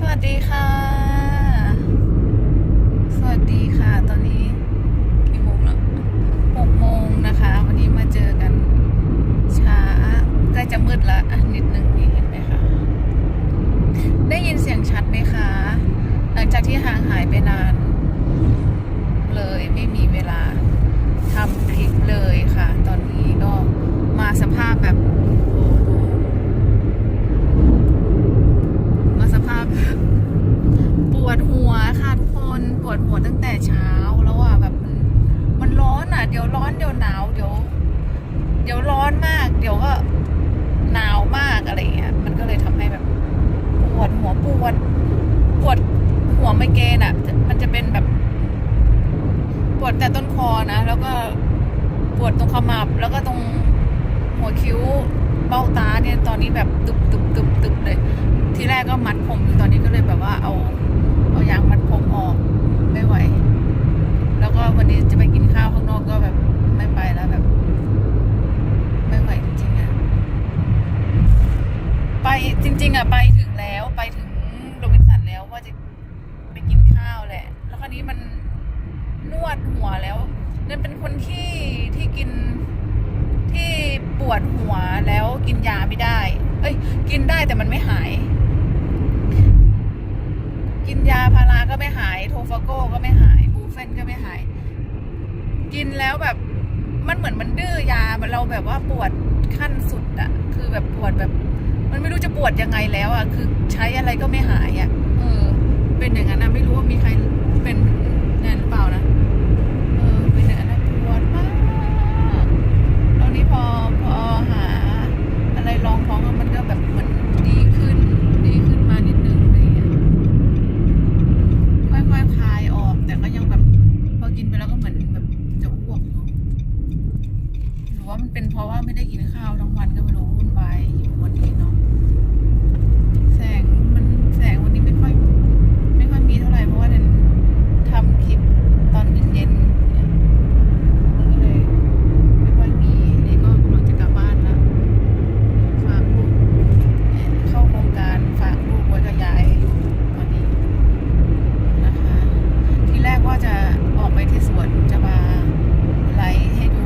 สวัสดีค่ะ สวัสดีค่ะ ตอนนี้กี่โมงแล้วหกโมงนะคะ วันนี้มาเจอกันช้าใกล้จะมืดละอะนิดนึงนี่เห็นไหมคะ ได้ยินเสียงชัดไหมคะ หลังจากที่ห่างหายไปนาน เลยไม่มีเวลาทำคลิปเลยค่ะ ตอนนี้ก็มาสภาพแบบโอ้โหมาสภาพ ปวดหัวค่ะทุกคนปวดหัวตั้งแต่เช้าแล้วอะแบบมันมันร้อนอะ เดี๋ยวร้อนเดี๋ยวหนาวเดี๋ยว เดี๋ยวร้อนมาก เดี๋ยวก็หนาวมากอะไรเงี้ยมันก็เลยทำให้แบบ ปวดหัวปวด ปวดหัวไมเกรนอะ มันจะเป็นแบบ ปวดแต่ต้นคอนะ แล้วก็ปวดตรงขมับ แล้วก็ตรงหัวคิ้วเบ้าตาเนี่ยตอนนี้แบบตึบตึบตึบตึบเลย ทีแรกก็มัดผมอยู่ตอนนี้ก็เลยแบบว่าเอาเอายางมัดผมออกไม่ไหว แล้วก็วันนี้จะไปกินข้าวข้างนอกก็แบบไม่ไปแล้วแบบ ไม่ไหวจริงๆอะไปจริง ๆอะไปถึงแล้วไปถึงโรบินสันแล้วว่าจะไปกินข้าวแหละ แล้วคราวนี้มันนวดหัวแล้ว เนนเป็นคนที่ที่กินที่ปวดหัวแล้วกินยาไม่ได้ เอ้ย กินได้แต่มันไม่หาย กินยาพาราก็ไม่หาย โทฟาโก้ก็ไม่หายบูเฟนก็ไม่หาย กินแล้วแบบมันเหมือนมันดื้อยาเราแบบว่าปวดขั้นสุดอะคือแบบปวดแบบ มันไม่รู้จะปวดยังไงแล้วอะคือใช้อะไรก็ไม่หายอะเออ เป็นอย่างนั้นนะไม่รู้ว่ามีใครเป็นแน่นหรือเปล่านะ เออ เป็นอย่างนั้นนะปวดมากตอนนี้พอพอหา อะไรรองท้องอะมันก็แบบเหมือนดีขึ้น ดีขึ้นมานิดนึงอะไรอย่างเงี้ยค่อยๆคลายออก แต่ก็ยังแบบ พอกินไปแล้วก็เหมือนแบบจะอ้วกอยู่หรือว่ามันเป็นเพราะว่าไม่ได้กินข้าวทั้งวันก็ไม่รู้วุ่นวายอยู่วันนี้เนาะแสงมันแสงวันนี้ไม่ค่อย ไม่ค่อยมีเท่าไหร่เพราะว่าเดนทำคลิปตอนเย็นๆเนี่ยมันก็เลยไม่ค่อยมีนี่ก็กำลังจะกลับบ้านแล้วฝากลูกเนี่ยเข้าโครงการฝากลูกไว้กับยายอยู่ตอนนี้นะคะ ที่แรกว่าจะออกไปที่สวนจะมาไลฟ์ให้ดู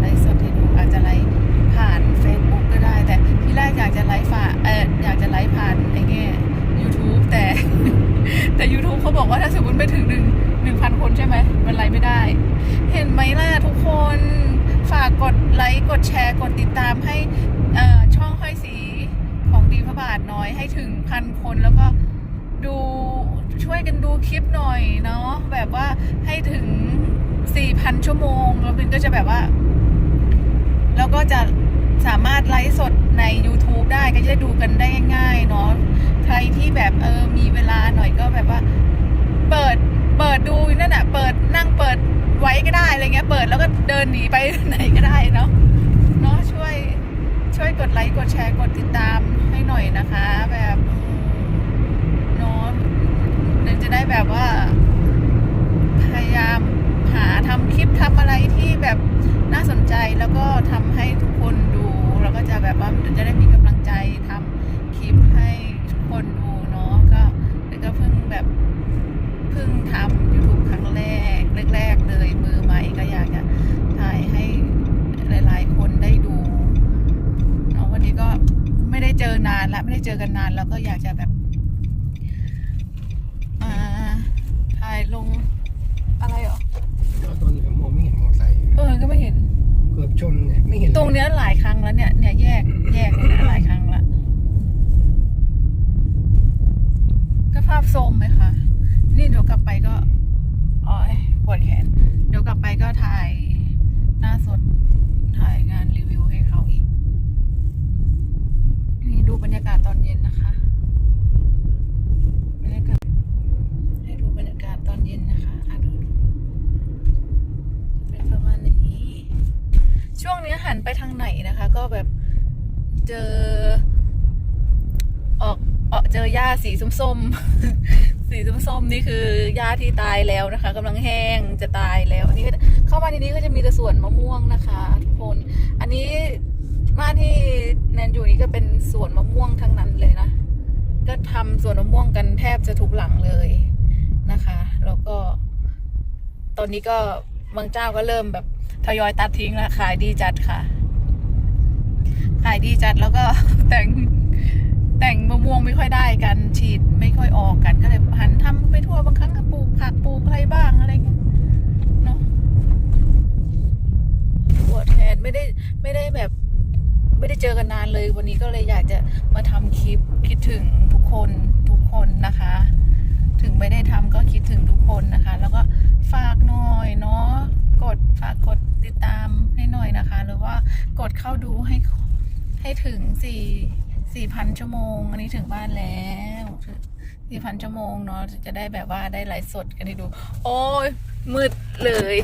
ไลฟ์สดให้ดูอาจจะไลฟ์ผ่าน Facebook ก็ได้ แต่ที่แรกอยากจะไลฟ์ผ่านเอออยากจะไลฟ์ผ่านไอ้เงี้ย YouTube แต่ แต่ YouTube เขาบอกว่าถ้าสมมติไม่ถึงหนึ่งหนึ่งพันคนใช่ไหมมันไลฟ์ไม่ได้ เห็นไหมล่ะทุกคนฝากกดไลค์กดแชร์กดติดตามให้เอ่อช่องห้อยสีของดีพระบาทน้อยให้ถึงพันคนแล้วก็ดูช่วย กันดูคลิปหน่อยเนาะแบบว่าให้ถึงสี่พันชั่วโมง แล้วบินก็จะแบบว่า แล้วก็จะสามารถไลฟ์สดใน YouTube ได้ก็จะด้ดูกันได้ง่ายๆเนาะใครที่แบบเออมีเวลาหน่อยก็แบบว่า เปิดเปิดดูนั่นแหะเปิดนั่งเปิดไว้ก็ได้อะไรเงี้ย เปิดแล้วก็เดินหนีไปไหนก็ได้เนาะเนาะช่วยช่วยกดไลค์กดแชร์กดติดตามให้หน่อยนะคะ แบบอืมเนาะเดี๋ยวจะได้แบบว่า พยายามหาทำคลิปทำอะไรที่ แบบน่าสนใจแล้วก็ทำให้ทุกคนดู แล้วก็จะแบบว่าจะได้มีกำลังใจทำคลิปให้ทุกคนดูเนาะก็แล้วก็เพิ่งแบบเพิ่งทำ YouTube ครั้งแรกแรกๆเลยมือใหม่ก็อยากจะถ่ายให้หลายๆ คนได้ดูเนาะวันนี้ก็ไม่ได้เจอนานละไม่ได้เจอกันนานแล้วก็อยากจะแบบมาถ่ายลงอะไรหรอตอนไหนมองไม่เห็นม เตอร์ไซค์เออก็ไม่เห็น เกือบชนเนี่ยไม่เห็นตรงเนี้ยหลายครั้งแล้วเนี่ย เนี่ยแยก แยกเนี่ยหลายครั้งละ ก็ภาพส้มไหมคะ นี่เดี๋ยวกลับไปก็อ๋อยปวดแขน เดี๋ยวกลับไปก็ถ่ายหน้าสด ถ่ายงานรีวิวให้เขาอีก นี่ดูบรรยากาศตอนเย็นนะคะ บรรยากาศ ให้ดูบรรยากาศตอนเย็นนะคะอะดูดูเป็นประมาณนี้ ช่วงนี้หันไปทางไหนนะคะ ก็แบบเจอ ออกออกเจอห ญ้าสีส้มๆ สีส้มๆนี่คือหญ้าที่ตายแล้วนะคะกำลังแห้งจะตายแล้วอันนี้เข้ามาทีนี้ก็จะมีแต่สวนมะม่วงนะคะทุกคน อันนี้บ้านที่แนนอยู่นี่ก็เป็นสวนมะม่วงทั้งนั้นเลยนะ ก็ทำสวนมะม่วงกันแทบจะทุกหลังเลยนะคะ แล้วก็ ตอนนี้ก็บางเจ้าก็เริ่มแบบทยอยตัดทิ้งแล้วขายดีจัดค่ะ ขายดีจัดแล้วก็แต่ง แต่งมะม่วงไม่ค่อยได้กันฉีดไม่ค่อยออกกันก็เลยหันทำไปทั่วบางครั้งก็ปลูกผักปลูกอะไรบ้างอะไรเงี้ยเนาะปวดแทนไม่ได้ไม่ได้แบบ ไม่ได้เจอกันนานเลย วันนี้ก็เลยอยากจะมาทำคลิปคิดถึงทุกคนทุกคนนะคะ ถึงไม่ได้ทำก็คิดถึงทุกคนนะคะ แล้วก็ฝากหน่อยเนาะกดฝากกดติดตามให้หน่อยนะคะ หรือว่ากดเข้าดูให้ให้ถึงสี่ สี่พันชั่วโมง อันนี้ถึงบ้านแล้วสี่พันชั่วโมงเนาะจะได้แบบว่าได้ไลฟ์สดกันให้ดู โอ้ยมืดเลย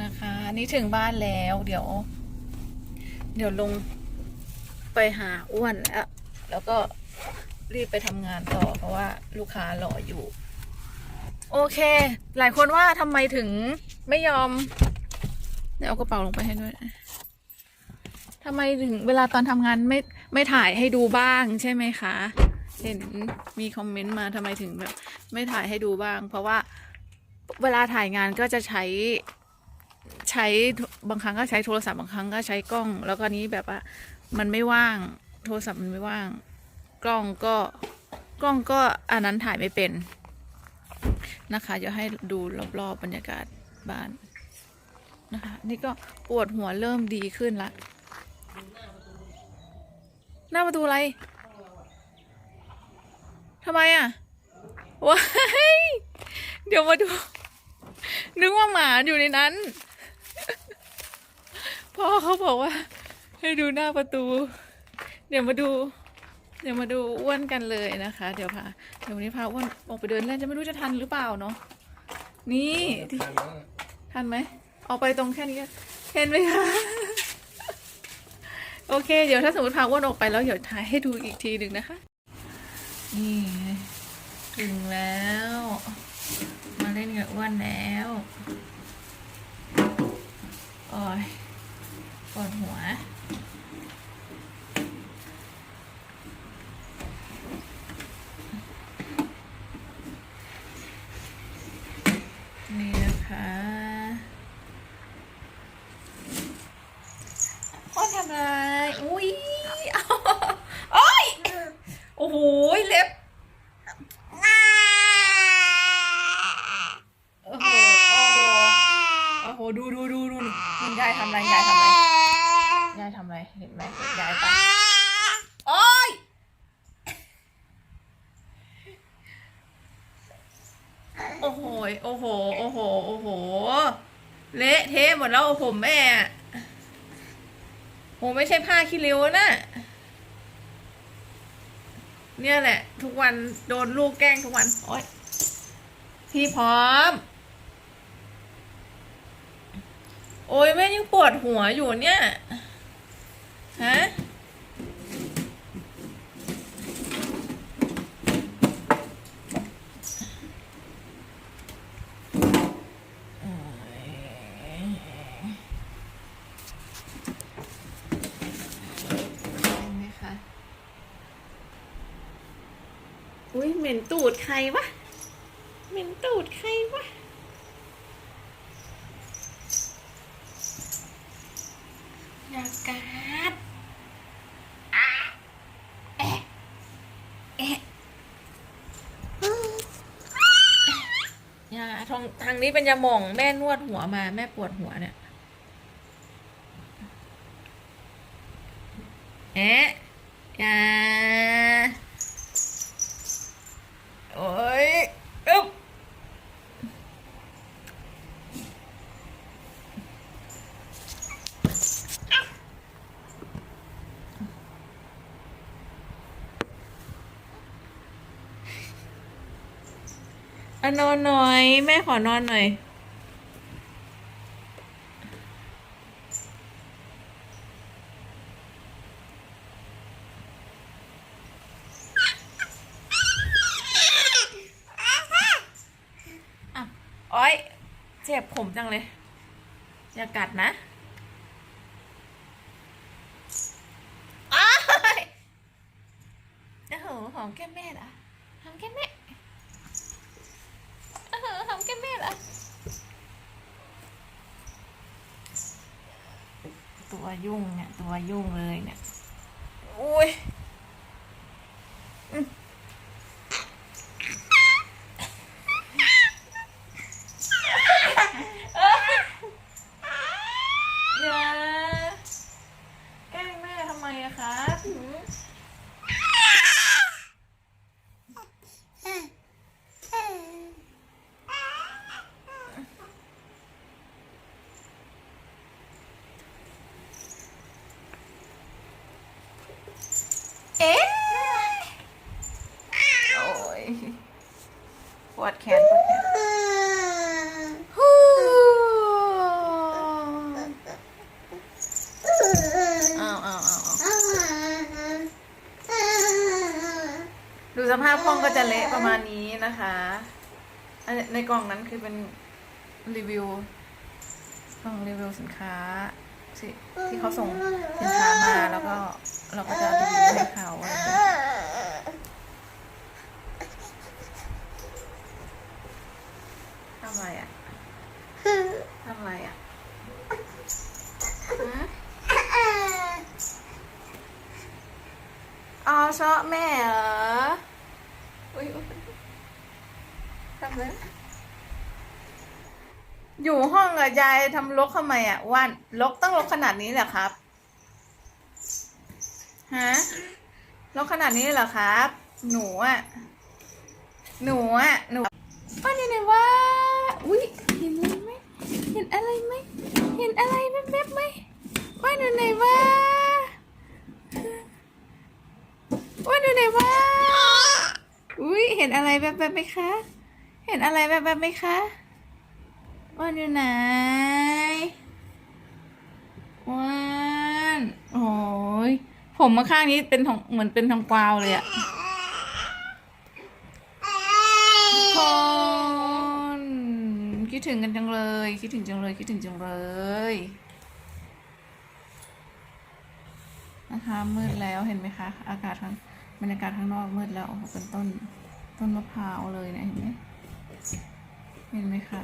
นะคะอันนี่ถึงบ้านแล้วเดี๋ยว เดี๋ยวลงไปหาอ้วนแล้วแล้วก็รีบไปทำงานต่อเพราะว่าลูกค้ารออยู่ โอเค หลายคนว่าทำไมถึงไม่ยอม เดี๋ยวเอากระเป๋าลงไปให้ด้วย ทำไมถึงเวลาตอนทำงานไม่ไม่ถ่ายให้ดูบ้างใช่ไหมคะ เห็นมีคอมเมนต์มาทำไมถึงแบบไม่ถ่ายให้ดูบ้าง เพราะว่าเวลาถ่ายงานก็จะใช้ใช้บางครั้งก็ใช้โทรศัพท์บางครั้งก็ใช้กล้อง แล้วก็นี้แบบว่ามันไม่ว่าง โทรศัพท์มันไม่ว่าง กล้องก็กล้องก็อันนั้นถ่ายไม่เป็นนะคะจะให้ดูรอบๆบรรยากาศบ้านนะคะ นี่ก็ปวดหัวเริ่มดีขึ้นละ หน้าประตูอะไรทำไมอะว้ายเดี๋ยวมาดู นึกว่าหมาอยู่ในนั้น พ่อเขาบอกว่า ให้ดูหน้าประตู เดี๋ยวมาดู เดี๋ยวมาดูอ้วนกันเลยนะคะ เดี๋ยวพาเดี๋ยววันนี้พาอ้วนออกไปเดินเล่นจะไม่รู้จะทันหรือเปล่าเนาะนี่ที่ทันแล้วทันไหมออกไปตรงแค่นี้ก็เห็นไหมคะ โอเค เดี๋ยวถ้าสมมติพาอ้วนออกไปแล้วเดี๋ยวถ่ายให้ดูอีกทีหนึ่งนะคะ นี่ถึงแล้ว มาเล่นกับอ้วนแล้วโอ้ยปวดหัว นี่นะคะพ่อทำอะไร อุ้ย เอาโอ้ย โอ้โห เล็บ โอ้โห โอ้โห โอ้โห ดูดูดูดูคุณยายทำอะไร ยายทำอะไร ยายทำอะไร เห็นไหมยายปะโอ้ย โอ้ โอ้โห โอ้โห โอ้โห เละเทะหมดแล้วผมแม่อะโหไม่ใช่ผ้าขี้ริ้วนะเนี่ยแหละ ทุกวันโดนลูกแกล้งทุกวัน โอ๊ยพี่พร้อม โอ้ยแม่ยังปวดหัวอยู่เนี่ย ฮะ เห็นไหมคะอุ้ยเหม็นตูดใค รวะเหม็นตูดใครวะอยากกัดอะแอะแอะยาทางทางนี้เป็นยาหม่องแม่นวดหัวมาแม่ปวดหัวเนี่ย เอ๊ะอย่า โอ้ยอึ๊บอะนอนหน่อย แม่ขอนอนหน่อย อะโอ้ย เจ็บผมจังเลย อย่ากัดนะอ้ายโอ้โหหอมแก้มแม่เหรอหอมแก้มแม่เออหอมแก้มแม่เหรอตัวยุ่งเนี่ย ตัวยุ่งเลยเนี่ยโอ้ยอืมอย่าแกล้งแม่ทำไมอะคะหืม เอ๊ะโอ้ยปวดแขนปวดแขนฮู้อ้าวอ้าวอ้าวอ้าวดูสภาพห้องก็ จะเละประมาณนี้นะคะอันในกล่องนั้นคือเป็นรีวิวกล่องรีวิวสินค้าที่ที่เขาส่งสินค้ามาแล้วก็เราก็จะรีวิวให้เขาอะไรอย่างเงี้ยทำอะไรอะทำอะไรอะฮะอ๋อชอบแม่เหรออุ้ยอุ๊ย ทำเลยอยู่ห้องกับยายทำลกทำไมอะว่านลกต้องลกขนาดนี้เหรอครับฮะลกขนาดนี้เหรอครับ หนูอะหนูอะหนูว่านี่ไหนว่าอุ้ยเห็นอะไรไหมเห็นอะไรไหมเห็นอะไรแวบๆไหมว่าหนูไหนว่าอุ้ยเห็นอะไรแวบๆไหมคะ เห็นอะไรแวบๆไหมคะว่าหนูไหนว่านโอ้ยผมมาข้างนี้เป็นทองเหมือนเป็นทองกวาวเลยอะคนคิดถึงกันจังเลย คิดถึงจังเลย คิดถึงจังเลยนะคะมืดแล้วเห็นไหมคะ อากาศข้างบรรยากาศข้างนอกมืดแล้วโอ้โหเป็นต้น ต้นมะพร้าวเลยนะเห็นไหมเห็นไหมคะ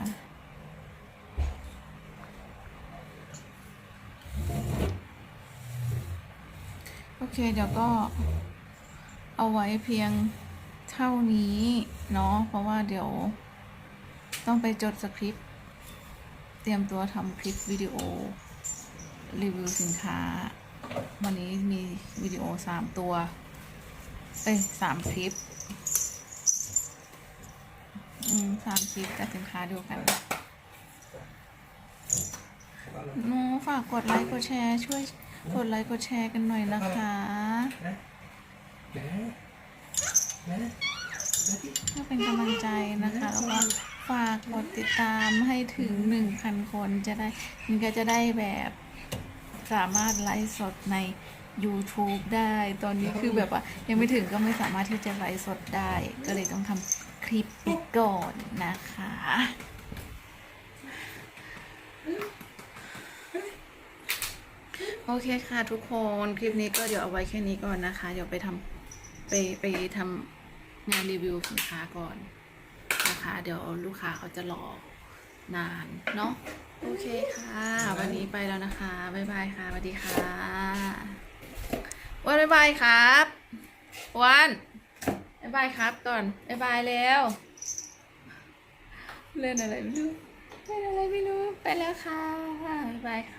โอเคเดี๋ยวก็เอาไว้เพียงเท่านี้เนาะเพราะว่าเดี๋ยวต้องไปจดสคริปต์เตรียมตัวทำคลิปวิดีโอ รีวิวสินค้า วันนี้มีวิดีโอสามตัว เอ้ยสามคลิป อืมสามคลิปแต่สินค้าเดียวกันหนูฝากกดไลค์กดแชร์ช่วยกดไลค์กดแชร์กันหน่อยนะคะเพื่อเป็นกำลังใจนะคะแล้วก็ฝากกดติดตามให้ถึง1,000คนจะได้มันก็จะได้แบบสามารถไลฟ์สดใน YouTube ได้ ตอนนี้คือแบบว่า ยังไม่ถึงก็ไม่สามารถที่จะไลฟ์สดได้ ก็เลยต้องทำ ลิปอีกก่อนนะคะ โอเคค่ะทุกคนคลิปนี้ก็เดี๋ยวเอาไว้แค่นี้ก่อนนะคะ เดี๋ยวไปทำไปไปทำงานรีวิวสินค้าก่อนนะคะ เดี๋ยวลูกค้าเขาจะรอนานเนาะโอเคค่ะ วันนี้ไปแล้วนะคะ บ๊ายบายค่ะสวัสดีค่ะวันบ๊ายบายครับ วัน บายบายครับก่อนบายบายแล้ว เล่นอะไรไม่รู้ เล่นอะไรไม่รู้ ไปแล้วค่ะบายบายค่ะ